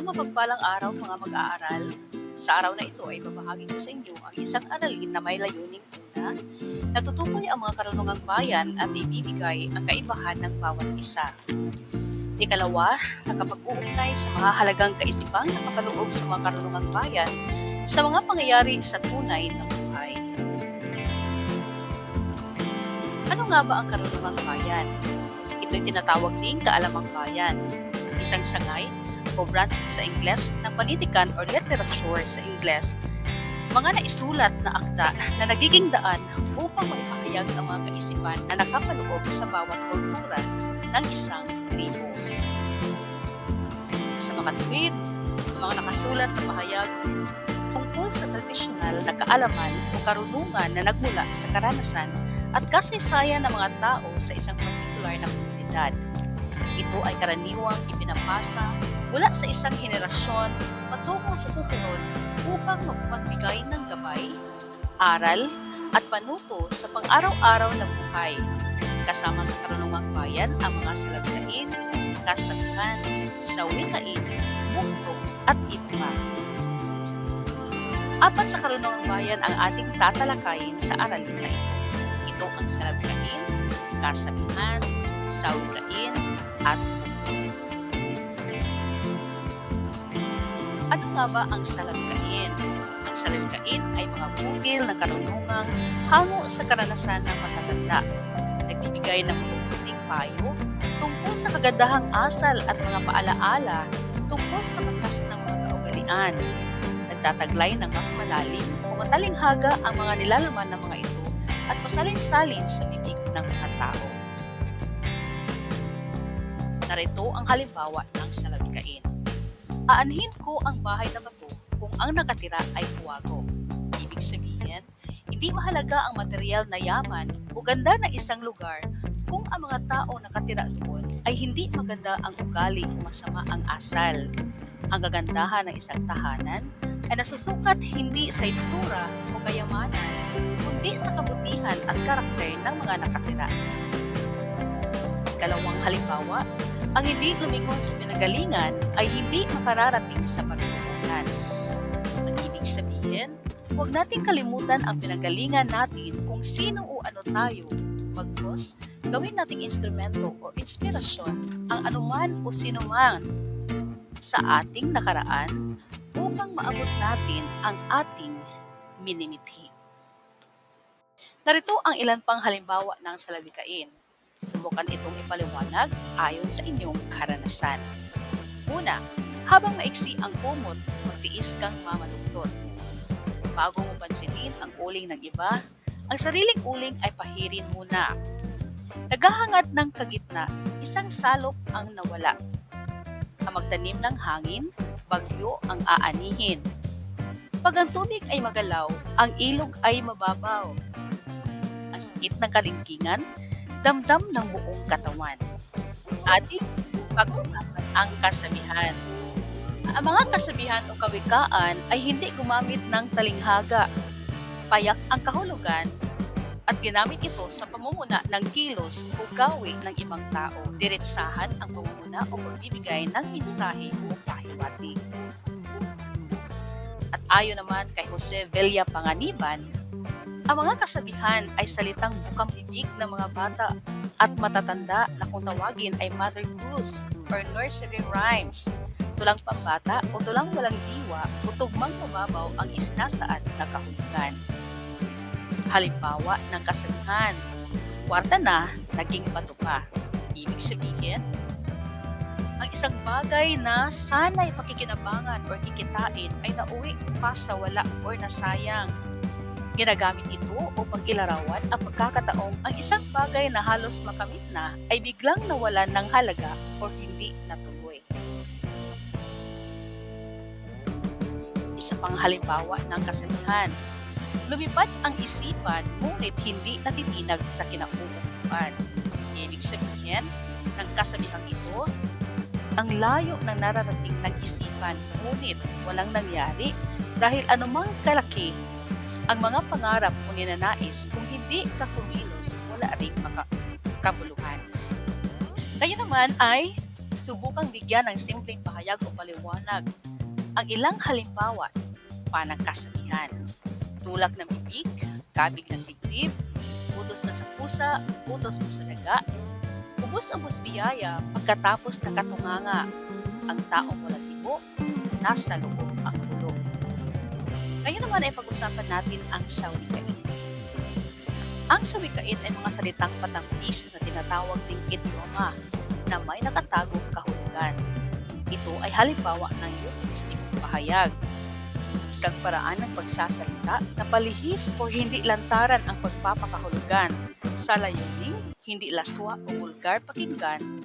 Isang mapagpalang araw mga mag-aaral. Sa araw na ito ay babahagi ko sa inyo ang isang aralin na may layuning una, natutukoy ang mga karunungang bayan at ibibigay ang kaibahan ng bawat isa. Ikalawa, nakapag-uugnay sa mga halagang kaisipang nakapaloob sa mga karunungang bayan sa mga pangyayari sa tunay na buhay. Ano nga ba ang karunungang bayan? Ito'y tinatawag ding kaalamang bayan, isang sangay o branch sa Ingles ng panitikan or literature sa Ingles, mga naisulat na akda na nagiging daan upang maipahayag ang mga kaisipan na nakapaloob sa bawat kultura ng isang tribo. Sa makatuwid, mga nakasulat na pahayag tungkol sa tradisyonal na kaalaman o karunungan na nagmula sa karanasan at kasaysayan ng mga tao sa isang partikular na komunidad. Ito ay karaniwang ipinapasa mula sa isang henerasyon patungo sa susunod upang magbigay ng gabay, aral, at panuto sa pang-araw-araw na buhay. Kasama sa karunungang bayan ang mga salabinain, kasabihan, sawikain, buktok, at iba. Apat sa karunungang bayan ang ating tatalakayin sa aralin na ito. Ito ang salabikain, kasabihan, sawikain, at Ano nga ba ang salabikain? Ang salabikain ay mga bukil ng karunungang hango sa karanasan ng matatanda. Nagbibigay ng mabuting payo tungkol sa kagandahang asal at mga paalaala tungkol sa batas ng mga kaugalian. Nagtataglay ng mas malalim o matalinghaga ang mga nilalaman ng mga ito at masalin-salin sa bibig ng mga tao. Narito ang halimbawa ng salabikain. Aanhin ko ang bahay na bato kung ang nakatira ay puwago. Ibig sabihin, hindi mahalaga ang material na yaman o ganda ng isang lugar kung ang mga tao nakatira doon ay hindi maganda ang ugali o masama ang asal. Ang kagandahan ng isang tahanan ay nasusukat hindi sa itsura o kayamanan, kundi sa kabutihan at karakter ng mga nakatira. Kalawang halimbawa, ang hindi lumingon sa pinagalingan ay hindi makararating sa pagkukunan. Ang ibig sabihin, huwag nating kalimutan ang pinagalingan natin kung sino o ano tayo. Bagkus, gawin nating instrumento o inspirasyon ang anuman o sinuman sa ating nakaraan upang maabot natin ang ating minimithi. Narito ang ilan pang halimbawa ng salabikain. Subukan itong ipaliwanag ayon sa inyong karanasan. Una, habang maiksi ang kumot, magtiis kang mamaluktot. Bago mo pansinin ang uling ng iba, ang sariling uling ay pahirin muna. Naghahangad ng kagitna, isang salop ang nawala. Ang magtanim ng hangin, bagyo ang aanihin. Pag ang tubig ay magalaw, ang ilog ay mababaw. Ang sakit ng kalingkingan, damdam ng buong katawan. Ating pag-usapan ang kasabihan. Ang mga kasabihan o kawikaan ay hindi gumamit ng talinghaga. Payak ang kahulugan at ginamit ito sa pamumuna ng kilos o gawi ng ibang tao. Diretsahan ang pamumuna o pagbibigay ng mensahe o pahiwatig. At ayon naman kay Jose Villa Panganiban, ang mga kasabihan ay salitang bukang bibig ng mga bata at matatanda na kung tawagin ay mother goose or nursery rhymes. Tulang pambata o tulang walang diwa o tugmang mababaw ang isinasaad na kahulugan. Halimbawa ng kasabihan, kwarta na, naging bato pa. Ibig sabihin, ang isang bagay na sana'y pakikinabangan or kikitain ay nauwi pa sa wala or nasayang Ginagamit ito upang ilarawan ang pagkakataong ang isang bagay na halos makamit na ay biglang nawalan ng halaga o hindi natuloy. Isa pang halimbawa ng kasabihan. Lumipad ang isipan ngunit hindi natitinag sa kinauupuan. Ibig sabihin ng kasabihang ito, ang layo ng nararating ng isipan ngunit walang nangyari dahil anumang kalaki ang mga pangarap o ninanais kung hindi ka kumilos, wala rin makakabuluhan. Kayo naman ay subukang bigyan ng simpleng pahayag o paliwanag ang ilang halimbawa panang kasabihan. Tulak ng bibig, kabig ng dibdib, utos na sa pusa, utos mo sa ubos-ubos biyaya pagkatapos nakatunganga. Ang taong walang tibo, nasa loob. Ngayon naman ay pag-usapan natin ang sawikain. Ang sawikain ay mga salitang patangkis na tinatawag ding idioma na may nakatagong kahulugan. Ito ay halimbawa ng euphemistic pahayag. Isang paraan ng pagsasalita na palihis o hindi lantaran ang pagpapakahulugan sa layuning hindi laswa o vulgar pakinggan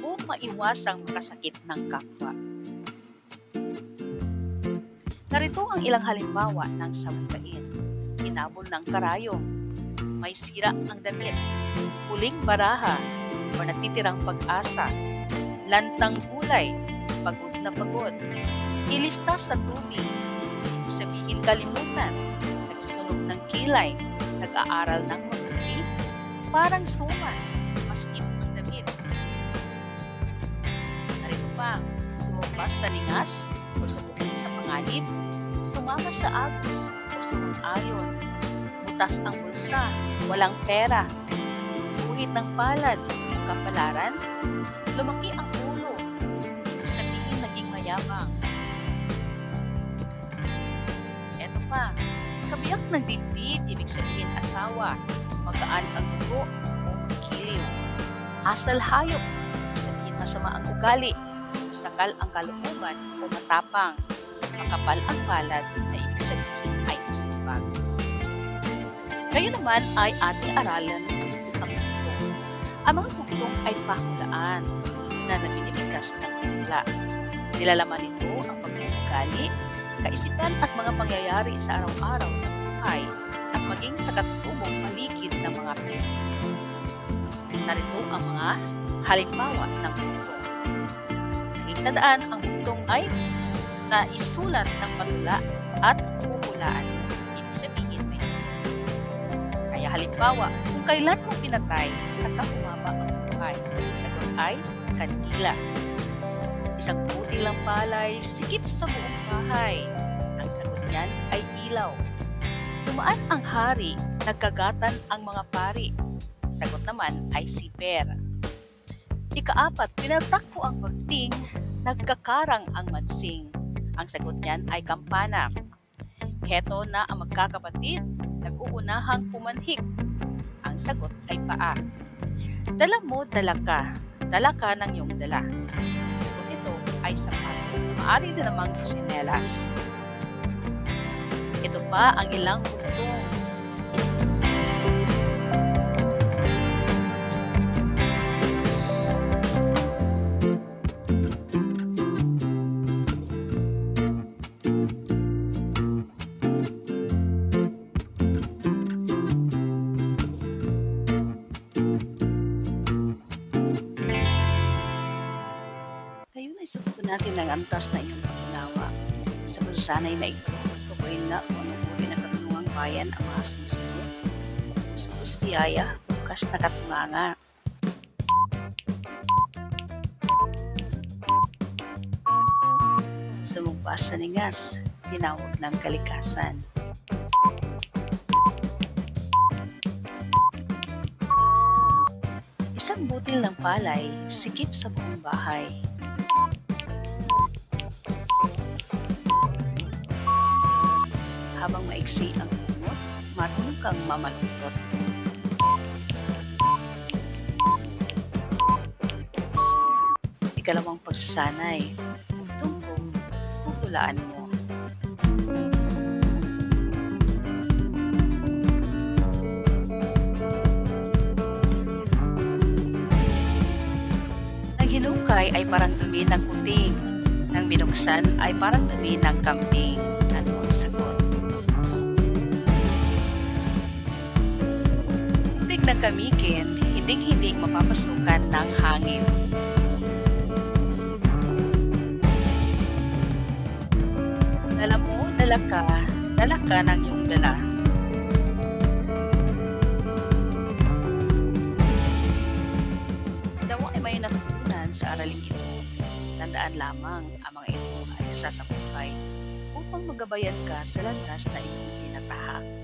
o maiwasang makasakit ng kapwa. Narito ang ilang halimbawa ng sawikain. Hinabol ng karayom, may sira ang damit, huling baraha, o natitirang pag-asa, lantang gulay, pagod na pagod, ilista sa tubig, sabihin kalimutan, nagsusunog ng kilay, nag-aaral ng mabuti, parang suman, masikip ang damit. Narito pa, sumubas sa lingas o sumubok sa panganib, sumama sa agos o sumang-ayon, butas ang bulsa, walang pera, guhit ng palad, kapalaran, lumaki ang ulo, sabihin naging mayabang. Eto pa, kabiyak ng dibdib, ibig sabihin asawa, magaan ang dugo o kiliw. Asal hayop, sabihin masama ang ugali, sakal ang kalooban o matapang. Makapal ang palad na ibig sabihin ay masipag. Kayo naman ay ating aralan ang bugtong. Ang mga bugtong ay pahulaan na nabinibigkas ng bigla. Nilalaman nito ang pagbubugali, kaisipan at mga pangyayari sa araw-araw ng buhay at maging sa katutubong paligid ng mga Pilipino. Narito ang mga halimbawa ng bugtong. Naging ang bugtong ay na isulat ng patula at pupulaan. Ibig sabihin may sulat. Kaya halimbawa, kung kailan mo pinatay, saka humaba ang buhay. Sagot ay kandila. Isang puti lang palay, sikip sa buong bahay. Ang sagot niyan ay ilaw. Tumaan ang hari, nagkagatan ang mga pari. Sagot naman ay siper. Ikaapat, pinatakbo ang bagting, nagkakarang ang mansing. Ang sagot niyan ay kampana. Heto na ang magkakapatid, nag-uunahang pumanhik. Ang sagot ay paa. Dala mo, dala ka. Dala ka ng iyong dala. Ang sagot nito ay sapatos na maaari din namang sinelas. Ito pa ang ilang bugtong. Ng antas na iyong pag-unawa. Sa bulsanay na ito, tukoy na kung anong uri ng karunungang bayan ang mga sumusunod. Sa Puspiyaya, bukas na katunganga. Sumugpas sa ningas, tinawag ng kalikasan. Isang butil ng palay, sikip sa buong bahay. Habang maiksi ang kumot, marunong kang mamalutot. Ikalawang pagsasanay, tungkong pupulaan mo. Hinukay ay parang dumi ng kuting. Nang binuksan ay parang dumi ng kambing. Tubig ng kamikin, hinding-hindi mapapasukan ng hangin. Dala mo, dala ka, dala ka ng iyong dala. Dawa ay may natutunan sa aral pananalig ito. Tandaan lamang ang mga ito ay isa upang magabayan ka sa landas na iyong tinatahak.